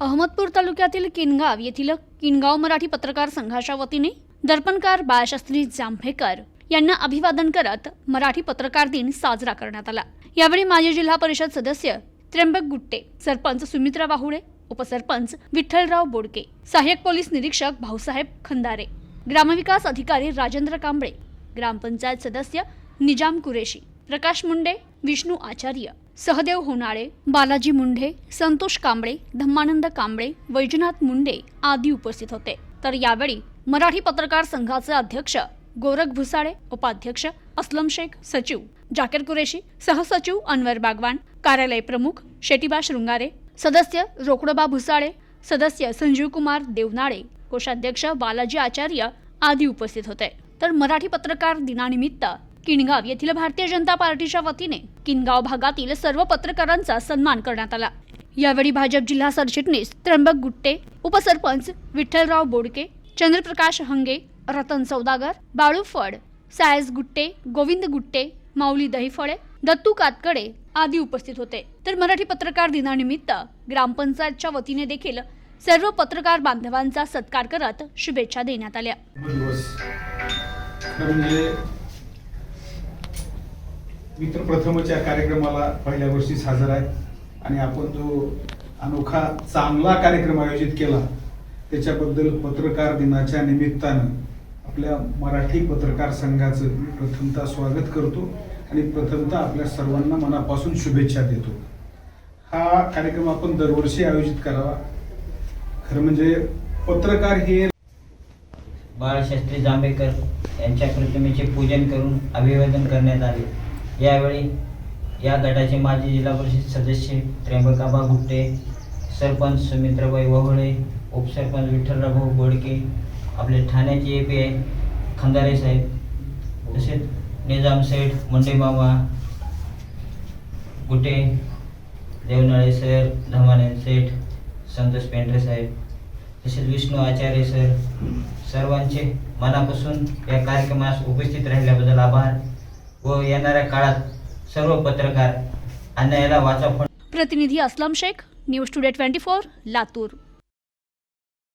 अहमदपूर तालुक्यातील किनगाव येथील किनगाव मराठी पत्रकार संघाच्या वतीने दर्पणकार बाळशास्त्री जांभेकर यांना अभिवादन करत मराठी पत्रकार दिन साजरा करण्यात आला. यावेळी माजी जिल्हा परिषद सदस्य त्र्यंबक गुट्टे सरपंच सुमित्रा बाहुडे उपसरपंच विठ्ठलराव बोडके सहाय्यक पोलीस निरीक्षक भाऊसाहेब खंदारे ग्रामविकास अधिकारी राजेंद्र कांबळे ग्रामपंचायत सदस्य निजाम कुरेशी प्रकाश मुंडे विष्णू आचार्य सहदेव होनाळे बालाजी मुंढे संतोष कांबळे धम्मानंद कांबळे वैजनाथ मुंडे आदी उपस्थित होते. तर यावेळी मराठी पत्रकार संघाचे अध्यक्ष गोरख भुसाळे उपाध्यक्ष असलम शेख सचिव जाकीर कुरेशी सहसचिव अनवर बागवान कार्यालय प्रमुख शेटीबा शृंगारे सदस्य रोकडोबा भुसाळे सदस्य संजीव कुमार देवनाळे कोषाध्यक्ष बालाजी आचार्य आदी उपस्थित होते. तर मराठी पत्रकार दिनानिमित्त किनगाव येथील भारतीय जनता पार्टीच्या वतीने किनगाव भागातील सर्व पत्रकारांचा सन्मान करण्यात आला. यावेळी भाजप जिल्हा सरचिटणीस त्र्यंबक गुट्टे उपसरपंच विठ्ठलराव बोडके चंद्रप्रकाश हंगे रतन सौदागर बाळू फड सायस गुट्टे गोविंद गुट्टे माऊली दहीफळे दत्तू कातकडे आदी उपस्थित होते. तर मराठी पत्रकार दिनानिमित्त ग्रामपंचायतच्या वतीने देखील सर्व पत्रकार बांधवांचा सत्कार करत शुभेच्छा देण्यात आल्या. मित्र प्रथमच या कार्यक्रमाला पहिल्या वर्षी हजर आहे आणि आपण जो अनोखा चांगला कार्यक्रम आयोजित केला त्याच्याबद्दल पत्रकार दिनाच्या निमित्तानं आपल्या मराठी पत्रकार संघाचं मी प्रथमतः स्वागत करतो आणि प्रथमतः आपल्या सर्वांना मनापासून शुभेच्छा देतो. हा कार्यक्रम आपण दरवर्षी आयोजित करावा. खरं म्हणजे पत्रकार हे बाळशास्त्री जांभेकर यांच्या प्रतिमेचे पूजन करून अभिवादन करण्यात आले. यावेळी या गटाचे माजी जिल्हा परिषद सदस्य त्र्यंबकाबा गुट्टे सरपंच सुमित्राबाई वहोळे उपसरपंच विठ्ठलराव बोडके आपले ठाण्याचे ए पी आय खंदारे साहेब तसेच निजाम सेठ मुंडे मामा गुटे देवनाळे सर धमाने सेठ संतोष पेंढरे साहेब तसेच विष्णू आचार्य सर सर्वांचे मनापासून या कार्यक्रमास उपस्थित राहिल्याबद्दल आभार. व येणाऱ्या काळात सर्व पत्रकार अन्यायाला वाचा प्रतिनिधी Aslam Shaikh News Today twenty four Latur.